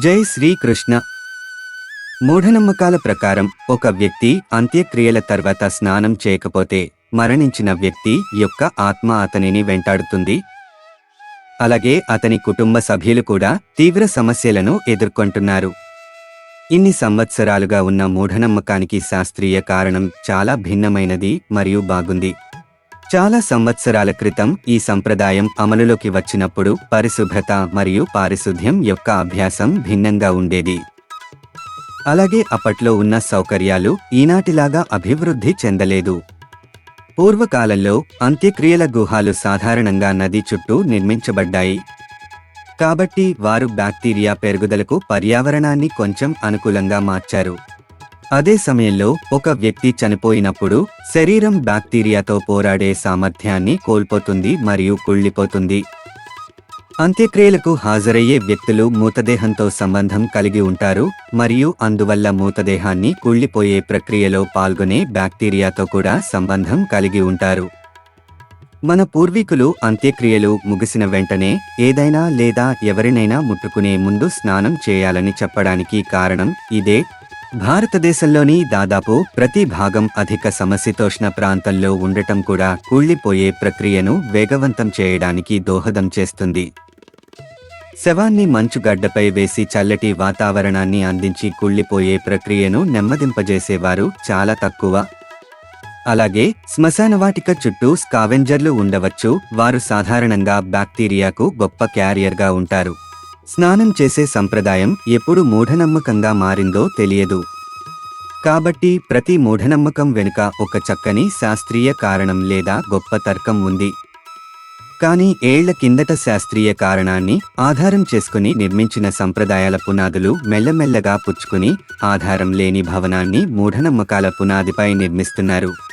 జై శ్రీకృష్ణ. మూఢనమ్మకాల ప్రకారం ఒక వ్యక్తి అంత్యక్రియల తర్వాత స్నానం చేయకపోతే మరణించిన వ్యక్తి యొక్క ఆత్మ అతనిని వెంటాడుతుంది. అలాగే అతని కుటుంబ సభ్యులు కూడా తీవ్ర సమస్యలను ఎదుర్కొంటున్నారు. ఇన్ని సంవత్సరాలుగా ఉన్న మూఢనమ్మకానికి శాస్త్రీయ కారణం చాలా భిన్నమైనది మరియు బాగుంది. చాలా సంవత్సరాల క్రితం ఈ సంప్రదాయం అమలులోకి వచ్చినప్పుడు పరిశుభ్రత మరియు పారిశుధ్యం యొక్క అభ్యాసం భిన్నంగా ఉండేది. అలాగే అప్పట్లో ఉన్న సౌకర్యాలు ఈనాటిలాగా అభివృద్ధి చెందలేదు. పూర్వకాలంలో అంత్యక్రియల గుహాలు సాధారణంగా నది చుట్టూ నిర్మించబడ్డాయి. కాబట్టి వారు బ్యాక్టీరియా పెరుగుదలకు పర్యావరణాన్ని కొంచెం అనుకూలంగా మార్చారు. అదే సమయంలో ఒక వ్యక్తి చనిపోయినప్పుడు శరీరం బ్యాక్టీరియాతో పోరాడే సామర్థ్యాన్ని కోల్పోతుంది మరియు కుళ్ళిపోతుంది. అంత్యక్రియలకు హాజరయ్యే వ్యక్తులు మూతదేహంతో సంబంధం కలిగి ఉంటారు మరియు అందువల్ల మూతదేహాన్ని కుళ్ళిపోయే ప్రక్రియలో పాల్గొనే బ్యాక్టీరియాతో కూడా సంబంధం కలిగి ఉంటారు. మన పూర్వీకులు అంత్యక్రియలు ముగిసిన వెంటనే ఏదైనా లేదా ఎవరినైనా ముట్టుకునే ముందు స్నానం చేయాలని చెప్పడానికి కారణం ఇదే. భారతదేశంలోని దాదాపు ప్రతి భాగం అధిక సమశీతోష్ణ ప్రాంతంలో ఉండటం కూడా కూళ్ళిపోయే ప్రక్రియను వేగవంతం చేయడానికి దోహదం చేస్తుంది. శవాన్ని మంచుగడ్డపై వేసి చల్లటి వాతావరణాన్ని అందించి కుళ్ళిపోయే ప్రక్రియను నెమ్మదింపజేసేవారు చాలా తక్కువ. అలాగే శ్మశానవాటిక చుట్టూ స్కావెంజర్లు ఉండవచ్చు. వారు సాధారణంగా బ్యాక్టీరియాకు గొప్ప క్యారియర్గా ఉంటారు. స్నానం చేసే సంప్రదాయం ఎప్పుడు మూఢనమ్మకంగా మారిందో తెలియదు. కాబట్టి ప్రతి మూఢనమ్మకం వెనుక ఒక చక్కని శాస్త్రీయ కారణం లేదా గొప్ప తర్కం ఉంది. కానీ ఏళ్ళ కిందట శాస్త్రీయ కారణాన్ని ఆధారం చేసుకుని నిర్మించిన సంప్రదాయాల పునాదులు మెల్లమెల్లగా పుచ్చుకుని ఆధారం లేని భవనాన్ని మూఢనమ్మకాల పునాదిపై నిర్మిస్తున్నారు.